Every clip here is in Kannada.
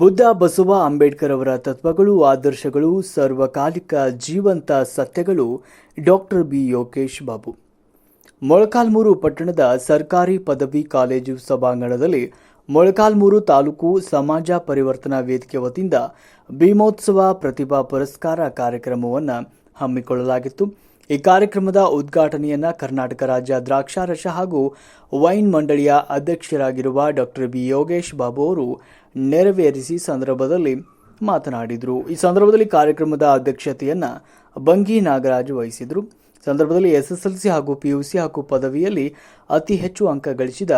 ಬುದ್ಧ ಬಸವ ಅಂಬೇಡ್ಕರ್ ಅವರ ತತ್ವಗಳು, ಆದರ್ಶಗಳು, ಸರ್ವಕಾಲಿಕ ಜೀವಂತ ಸತ್ಯಗಳು, ಡಾಕ್ಟರ್ ಬಿ ಯೋಗೇಶ್ ಬಾಬು. ಮೊಳಕಾಲ್ಮೂರು ಪಟ್ಟಣದ ಸರ್ಕಾರಿ ಪದವಿ ಕಾಲೇಜು ಸಭಾಂಗಣದಲ್ಲಿ ಮೊಳಕಾಲ್ಮೂರು ತಾಲೂಕು ಸಮಾಜ ಪರಿವರ್ತನಾ ವೇದಿಕೆ ವತಿಯಿಂದ ಭೀಮೋತ್ಸವ ಪ್ರತಿಭಾ ಪುರಸ್ಕಾರ ಕಾರ್ಯಕ್ರಮವನ್ನು ಹಮ್ಮಿಕೊಳ್ಳಲಾಗಿತ್ತು. ಈ ಕಾರ್ಯಕ್ರಮದ ಉದ್ಘಾಟನೆಯನ್ನ ಕರ್ನಾಟಕ ರಾಜ್ಯ ದ್ರಾಕ್ಷಾರಸ ಹಾಗೂ ವೈನ್ ಮಂಡಳಿಯ ಅಧ್ಯಕ್ಷರಾಗಿರುವ ಡಾಕ್ಟರ್ ಬಿ ಯೋಗೇಶ್ ಬಾಬು ಅವರು ನೆರವೇರಿಸಿ ಸಂದರ್ಭದಲ್ಲಿ ಮಾತನಾಡಿದರು. ಈ ಸಂದರ್ಭದಲ್ಲಿ ಕಾರ್ಯಕ್ರಮದ ಅಧ್ಯಕ್ಷತೆಯನ್ನು ಬಂಗಿ ನಾಗರಾಜ್ ವಹಿಸಿದರು. ಸಂದರ್ಭದಲ್ಲಿ ಎಸ್ಎಸ್ಎಲ್ಸಿ ಹಾಗೂ ಪಿಯುಸಿ ಹಾಗೂ ಪದವಿಯಲ್ಲಿ ಅತಿ ಹೆಚ್ಚು ಅಂಕ ಗಳಿಸಿದ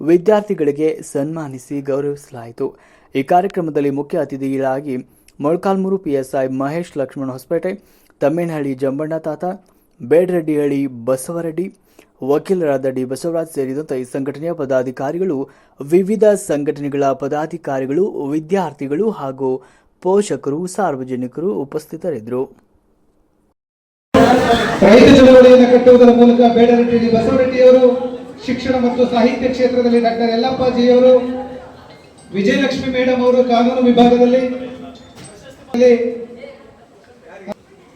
ವಿದ್ಯಾರ್ಥಿಗಳಿಗೆ ಸನ್ಮಾನಿಸಿ ಗೌರವಿಸಲಾಯಿತು. ಈ ಕಾರ್ಯಕ್ರಮದಲ್ಲಿ ಮುಖ್ಯ ಅತಿಥಿಗಳಾಗಿ ಮೊಳಕಾಲ್ಮೂರು ಪಿಎಸ್ಐ ಮಹೇಶ್ ಲಕ್ಷ್ಮಣ ಹೊಸಪೇಟೆ, ತಮ್ಮೇನಹಳ್ಳಿ ಜಂಬಣ್ಣ ತಾತ, ಬೇಡರೆಡ್ಡಿಹಳ್ಳಿ ಬಸವರೆಡ್ಡಿ ವಕೀಲರಾದ ಡಿ ಬಸವರಾಜ್ ಸೇರಿದಂತೆ ಈ ಸಂಘಟನೆಯ ಪದಾಧಿಕಾರಿಗಳು, ವಿವಿಧ ಸಂಘಟನೆಗಳ ಪದಾಧಿಕಾರಿಗಳು, ವಿದ್ಯಾರ್ಥಿಗಳು ಹಾಗೂ ಪೋಷಕರು, ಸಾರ್ವಜನಿಕರು ಉಪಸ್ಥಿತರಿದ್ದರು. ರೈತ ಚಳವಳಿಯನ್ನು ಕಟ್ಟುವುದರ ಮೂಲಕ ಬೇಡರೆಡ್ಡಿ ಬಸವರೆಡ್ಡಿಯವರು ಶಿಕ್ಷಣ ಮತ್ತು ಸಾಹಿತ್ಯ ಕ್ಷೇತ್ರದಲ್ಲಿ ಡಾಕ್ಟರ್ ಯಲ್ಲಪ್ಪಾಜಿಯವರು ವಿಜಯಲಕ್ಷ್ಮಿ ಮೇಡಮ್ ಅವರು ಕಾನೂನು ವಿಭಾಗದಲ್ಲಿ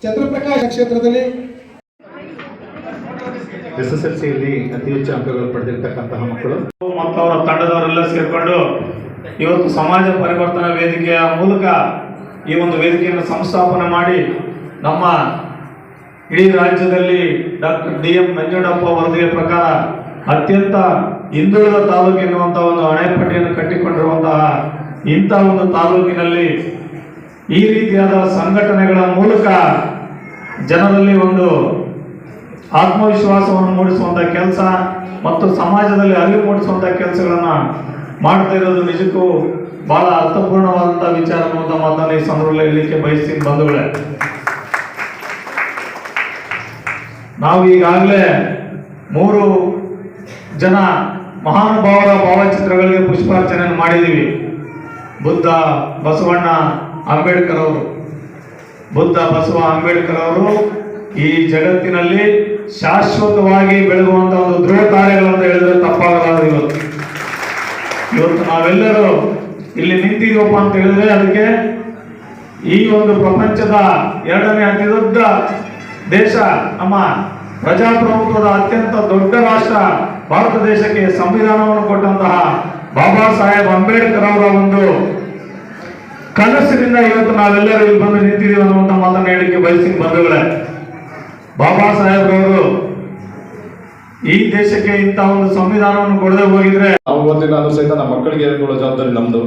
ಚಂದ್ರಪ್ರಕಾಶ್ ಕ್ಷೇತ್ರದಲ್ಲಿ ಎಸ್ ಎಸ್ ಎಲ್ ಸಿಯಲ್ಲಿ ಅತಿ ಹೆಚ್ಚು ಅಂಕಗಳು ಪಡೆದಿರ್ತಕ್ಕಂತಹ ಮಕ್ಕಳು. ಮತ್ತು ಅವರ ತಂಡದವರೆಲ್ಲ ಸೇರಿಕೊಂಡು ಇವತ್ತು ಸಮಾಜ ಪರಿವರ್ತನಾ ವೇದಿಕೆಯ ಮೂಲಕ ಈ ಒಂದು ವೇದಿಕೆಯನ್ನು ಸಂಸ್ಥಾಪನೆ ಮಾಡಿ ನಮ್ಮ ಇಡೀ ರಾಜ್ಯದಲ್ಲಿ ಡಾಕ್ಟರ್ ಡಿ ಎಂ ನಂಜುಂಡಪ್ಪ ವರದಿಯ ಪ್ರಕಾರ ಅತ್ಯಂತ ಹಿಂದುಳಿದ ತಾಲೂಕು ಎನ್ನುವಂತಹ ಒಂದು ಅಣೆಪಟ್ಟಿಯನ್ನು ಕಟ್ಟಿಕೊಂಡಿರುವಂತಹ ಇಂಥ ಒಂದು ತಾಲೂಕಿನಲ್ಲಿ ಈ ರೀತಿಯಾದ ಸಂಘಟನೆಗಳ ಮೂಲಕ ಜನರಲ್ಲಿ ಒಂದು ಆತ್ಮವಿಶ್ವಾಸವನ್ನು ಮೂಡಿಸುವಂಥ ಕೆಲಸ ಮತ್ತು ಸಮಾಜದಲ್ಲಿ ಅರಿವು ಮೂಡಿಸುವಂಥ ಕೆಲಸಗಳನ್ನು ಮಾಡ್ತಾ ಇರೋದು ನಿಜಕ್ಕೂ ಬಹಳ ಅರ್ಥಪೂರ್ಣವಾದಂಥ ವಿಚಾರ ಅನ್ನುವಂಥ ಮಾತನ್ನು ಈ ಸಂದರ್ಭದಲ್ಲಿ ಹೇಳಲಿಕ್ಕೆ ಬಯಸ್ತೀನಿ ಬಂಧುಗಳೇ. ನಾವು ಈಗಾಗಲೇ ಮೂರು ಜನ ಮಹಾನುಭಾವರ ಭಾವಚಿತ್ರಗಳಿಗೆ ಪುಷ್ಪಾರ್ಚನೆಯನ್ನು ಮಾಡಿದ್ದೀವಿ. ಬುದ್ಧ ಬಸವಣ್ಣ ಅಂಬೇಡ್ಕರ್ ಅವರು. ಬುದ್ಧ ಬಸವ ಅಂಬೇಡ್ಕರ್ ಅವರು ಈ ಜಗತ್ತಿನಲ್ಲಿ ಶಾಶ್ವತವಾಗಿ ಬೆಳಗುವಂತ ಒಂದು ಧ್ರುವ ಕಾರ್ಯಗಳಂತ ಹೇಳಿದ್ರೆ ತಪ್ಪಾಗಲಾರದು ಇವತ್ತು. ಇವತ್ತು ನಾವೆಲ್ಲರೂ ಇಲ್ಲಿ ನಿಂತಿದ್ದೀವಪ್ಪ ಅಂತ ಹೇಳಿದ್ರೆ ಅದಕ್ಕೆ ಈ ಒಂದು ಪ್ರಪಂಚದ ಎರಡನೇ ಅತಿ ದೊಡ್ಡ ದೇಶ, ನಮ್ಮ ಪ್ರಜಾಪ್ರಭುತ್ವದ ಅತ್ಯಂತ ದೊಡ್ಡ ರಾಷ್ಟ್ರ ಭಾರತ ದೇಶಕ್ಕೆ ಸಂವಿಧಾನವನ್ನು ಕೊಟ್ಟಂತಹ ಬಾಬಾ ಸಾಹೇಬ್ ಅಂಬೇಡ್ಕರ್ ಅವರ ಒಂದು ಕನಸಿನಿಂದ ಇವತ್ತು ನಾವೆಲ್ಲರೂ ಇಲ್ಲಿ ಬಂದು ನಿಂತಿದ್ದೀವಿ ಅನ್ನುವಂಥ ಮಾತನ್ನು ಹೇಳಿಕೆ ಬಯಸಿ ಬಂಧುಗಳೇ. ಬಾಬಾ ಸಾಹೇಬ್ರವರು ಈ ದೇಶಕ್ಕೆ ಇಂತಹ ಒಂದು ಸಂವಿಧಾನವನ್ನು ಕೊಡದೆ ಹೋಗಿದ್ರೆ ನಾವು ಒಂದಿನ ಅಂದ್ರೂ ಸಹಿತ ನಮ್ಮ ಮಕ್ಕಳಿಗೆ ಹೇಳ್ಕೊಳ್ಳೋ ಜವಾಬ್ದಾರಿ ನಮ್ದು.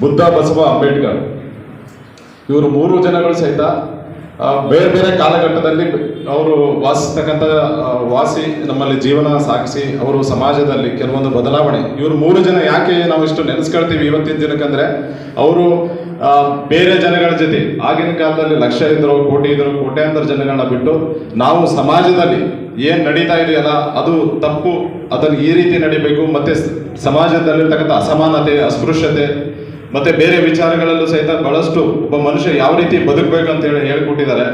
ಬುದ್ಧ ಬಸವ ಅಂಬೇಡ್ಕರ್. ಇವರು ಮೂರು ಜನಗಳು ಸಹಿತ ಬೇರೆ ಬೇರೆ ಕಾಲಘಟ್ಟದಲ್ಲಿ ಅವರು ವಾಸಿಸ್ತಕ್ಕಂಥ ವಾಸಿ ನಮ್ಮಲ್ಲಿ ಜೀವನ ಸಾಗಿಸಿ ಅವರು ಸಮಾಜದಲ್ಲಿ ಕೆಲವೊಂದು ಬದಲಾವಣೆ. ಇವರು ಮೂರು ಜನ ಯಾಕೆ ನಾವು ಇಷ್ಟು ನೆನೆಸ್ಕೊಳ್ತೀವಿ ಇವತ್ತಿನ ದಿನಕ್ಕಂದ್ರೆ, ಅವರು ಬೇರೆ ಜನಗಳ ಜೊತೆ, ಆಗಿನ ಕಾಲದಲ್ಲಿ ಲಕ್ಷ ಇದ್ರು ಕೋಟಿ ಇದ್ರು ಕೋಟ್ಯಾಂತರ ಜನಗಳನ್ನ ಬಿಟ್ಟು ನಾವು ಸಮಾಜದಲ್ಲಿ ಏನ್ ನಡೀತಾ ಇದೆಯಲ್ಲ, ಅದು ತಪ್ಪು, ಅದನ್ನು ಈ ರೀತಿ ನಡಿಬೇಕು, ಮತ್ತೆ ಸಮಾಜದಲ್ಲಿರ್ತಕ್ಕಂಥ ಅಸಮಾನತೆ, ಅಸ್ಪೃಶ್ಯತೆ ಮತ್ತೆ ಬೇರೆ ವಿಚಾರಗಳಲ್ಲೂ ಸಹಿತ ಬಹಳಷ್ಟು ಒಬ್ಬ ಮನುಷ್ಯ ಯಾವ ರೀತಿ ಬದುಕಬೇಕು ಅಂತ ಹೇಳಿ ಹೇಳ್ಕೊಟ್ಟಿದ್ದಾರೆ.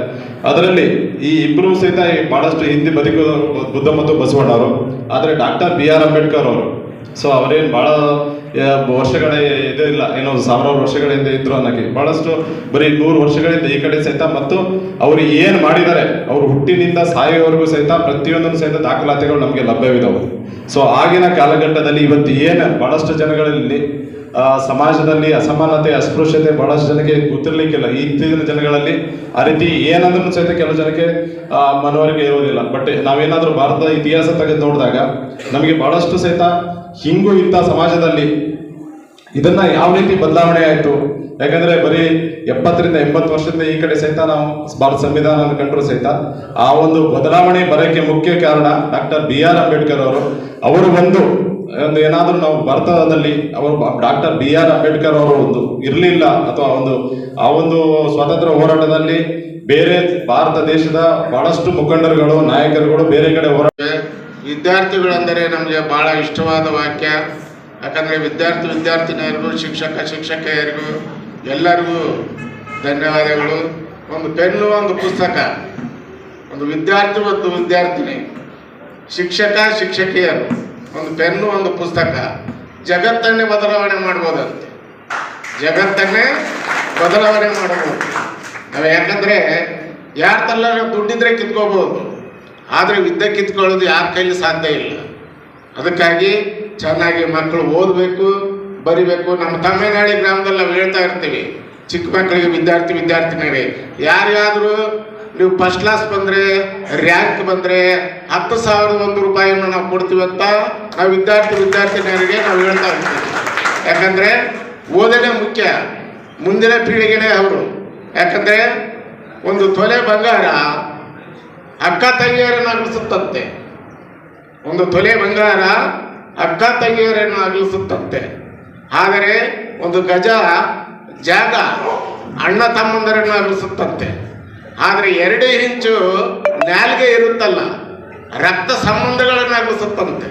ಅದರಲ್ಲಿ ಈ ಇಬ್ಬರು ಸಹಿತ ಬಹಳಷ್ಟು ಹಿಂದಿ ಬದುಕೋದು ಬುದ್ಧ ಮತ್ತು ಬಸವಣ್ಣವರು ಆದರೆ ಡಾಕ್ಟರ್ ಬಿ ಆರ್ ಅಂಬೇಡ್ಕರ್ ಅವರು. ಸೊ ಅವರೇನು ಆ, ವರ್ಷಗಳ ಇದು ಇಲ್ಲ. ಏನೋ ಸಾವಿರಾರು ವರ್ಷಗಳಿಂದ ಇದ್ರು ಅನ್ನಕ್ಕೆ. ಬಹಳಷ್ಟು ಬರೀ ನೂರು ವರ್ಷಗಳಿಂದ ಈ ಕಡೆ ಸಹಿತ ಮತ್ತು ಅವರು ಏನು ಮಾಡಿದ್ದಾರೆ, ಅವರು ಹುಟ್ಟಿನಿಂದ ಸಾಯೋವರೆಗೂ ಸಹಿತ ಪ್ರತಿಯೊಂದನ್ನು ಸಹಿತ ದಾಖಲಾತಿಗಳು ನಮಗೆ ಲಭ್ಯವಿದಾವೆ. ಸೊ ಆಗಿನ ಕಾಲಘಟ್ಟದಲ್ಲಿ ಇವತ್ತು ಏನು ಬಹಳಷ್ಟು ಜನಗಳಲ್ಲಿ ಸಮಾಜದಲ್ಲಿ ಅಸಮಾನತೆ, ಅಸ್ಪೃಶ್ಯತೆ ಬಹಳಷ್ಟು ಜನಕ್ಕೆ ಗೊತ್ತಿರಲಿಕ್ಕಿಲ್ಲ. ಇತ್ತೀಚಿನ ಜನಗಳಲ್ಲಿ ಆ ರೀತಿ ಏನಂದ್ರೂ ಸಹಿತ ಕೆಲವು ಜನಕ್ಕೆ ಮನವರಿಕೆ ಇರೋದಿಲ್ಲ ಬಟ್ ನಾವೇನಾದ್ರೂ ಭಾರತದ ಇತಿಹಾಸ ತೆಗೆದು ನೋಡಿದಾಗ, ನಮಗೆ ಬಹಳಷ್ಟು ಸಹಿತ ಹಿಂಗೂ ಇಂಥ ಸಮಾಜದಲ್ಲಿ ಇದನ್ನ ಯಾವ ರೀತಿ ಬದಲಾವಣೆ ಆಯಿತು? ಯಾಕಂದ್ರೆ ಬರೀ ಎಪ್ಪತ್ತರಿಂದ ಎಂಬತ್ತು ವರ್ಷದಿಂದ ಈ ಕಡೆ ಸಹಿತ ನಾವು ಭಾರತ ಸಂವಿಧಾನ ಕಂಡ್ರು ಸಹಿತ ಆ ಒಂದು ಬದಲಾವಣೆ ಬರೋಕ್ಕೆ ಮುಖ್ಯ ಕಾರಣ ಡಾಕ್ಟರ್ ಬಿ ಆರ್ ಅಂಬೇಡ್ಕರ್ ಅವರು. ಅವರು ಒಂದು ಒಂದು ಏನಾದರೂ ನಾವು ಭಾರತದಲ್ಲಿ ಅವರು ಡಾಕ್ಟರ್ ಬಿ ಆರ್ ಅಂಬೇಡ್ಕರ್ ಅವರು ಒಂದು ಇರಲಿಲ್ಲ ಅಥವಾ ಒಂದು, ಆ ಒಂದು ಸ್ವಾತಂತ್ರ್ಯ ಹೋರಾಟದಲ್ಲಿ ಬೇರೆ ಭಾರತ ದೇಶದ ಬಹಳಷ್ಟು ಮುಖಂಡರುಗಳು, ನಾಯಕರುಗಳು ಬೇರೆ ಕಡೆ ಹೋರಾಟ ವಿದ್ಯಾರ್ಥಿಗಳೆಂದರೆ ನಮಗೆ ಬಹಳ ಇಷ್ಟವಾದ ವಾಕ್ಯ ಯಾಕಂದರೆ ವಿದ್ಯಾರ್ಥಿ ವಿದ್ಯಾರ್ಥಿನಿಯರಿಗೂ, ಶಿಕ್ಷಕ ಶಿಕ್ಷಕಿಯರಿಗೂ ಎಲ್ಲರಿಗೂ ಧನ್ಯವಾದಗಳು. ಒಂದು ಪೆನ್ನು, ಒಂದು ಪುಸ್ತಕ. ಒಂದು ವಿದ್ಯಾರ್ಥಿ ಮತ್ತು ವಿದ್ಯಾರ್ಥಿನಿ. ಶಿಕ್ಷಕ, ಶಿಕ್ಷಕಿಯರು. ಒಂದು ಪೆನ್ನು, ಒಂದು ಪುಸ್ತಕ. ಜಗತ್ತನ್ನೇ ಬದಲಾವಣೆ ಮಾಡ್ಬೋದಂತೆ. ಜಗತ್ತನ್ನೇ ಬದಲಾವಣೆ ಮಾಡಬಹುದು ನಾವು ಯಾಕಂದರೆ ಯಾರ ತಲ್ಲ ದುಡ್ಡಿದ್ರೆ ಕಿತ್ಕೋಬಹುದು. ಆದರೆ ವಿದ್ಯೆ ಕಿತ್ಕೊಳ್ಳೋದು ಯಾರ ಕೈಲಿ ಸಾಧ್ಯ ಇಲ್ಲ. ಅದಕ್ಕಾಗಿ ಚೆನ್ನಾಗಿ ಮಕ್ಕಳು ಓದಬೇಕು, ಬರಿಬೇಕು. ನಮ್ಮ ತಮಿಳುನಾಡಿ ಗ್ರಾಮದಲ್ಲಿ ನಾವು ಹೇಳ್ತಾ ಇರ್ತೀವಿ, ಚಿಕ್ಕ ಮಕ್ಕಳಿಗೆ ವಿದ್ಯಾರ್ಥಿ, ವಿದ್ಯಾರ್ಥಿನಿಯರೇ, ಯಾರ್ಯಾದರೂ ನೀವು ಫಸ್ಟ್ ಕ್ಲಾಸ್ ಬಂದರೆ ರ್ಯಾಂಕ್ ಬಂದರೆ, ಹತ್ತು ಸಾವಿರದ ಒಂದು ರೂಪಾಯಿಯನ್ನು ನಾವು ಕೊಡ್ತೀವಿ ಅಂತ ನಾವು ವಿದ್ಯಾರ್ಥಿ, ವಿದ್ಯಾರ್ಥಿನಿಯರಿಗೆ ನಾವು ಹೇಳ್ತಾ ಇರ್ತೀವಿ. ಯಾಕಂದರೆ ಓದನೆ ಮುಖ್ಯ. ಮುಂದಿನ ಪೀಳಿಗೆನೇ ಅವರು. ಯಾಕಂದರೆ ಒಂದು ತೊಲೆ ಬಂಗಾರ ಅಕ್ಕ ತಂಗಿಯರನ್ನು ಅನಿಸುತ್ತಂತೆ ಒಂದು ತೊಲೆ ಬಂಗಾರ ಅಕ್ಕ ತಂಗಿಯರನ್ನು ಅಗಲಿಸುತ್ತಂತೆ ಆದರೆ ಒಂದು ಗಜ, ಜಾಗ, ಅಣ್ಣ ತಮ್ಮಂದರನ್ನು ಅಗಲಿಸುತ್ತಂತೆ ಆದರೆ ಎರಡೇ ಇಂಚು ನಾಲ್ಗೆ ಇರುತ್ತಲ್ಲ, ರಕ್ತ ಸಂಬಂಧಗಳನ್ನು ಅಗಲಿಸುತ್ತಂತೆ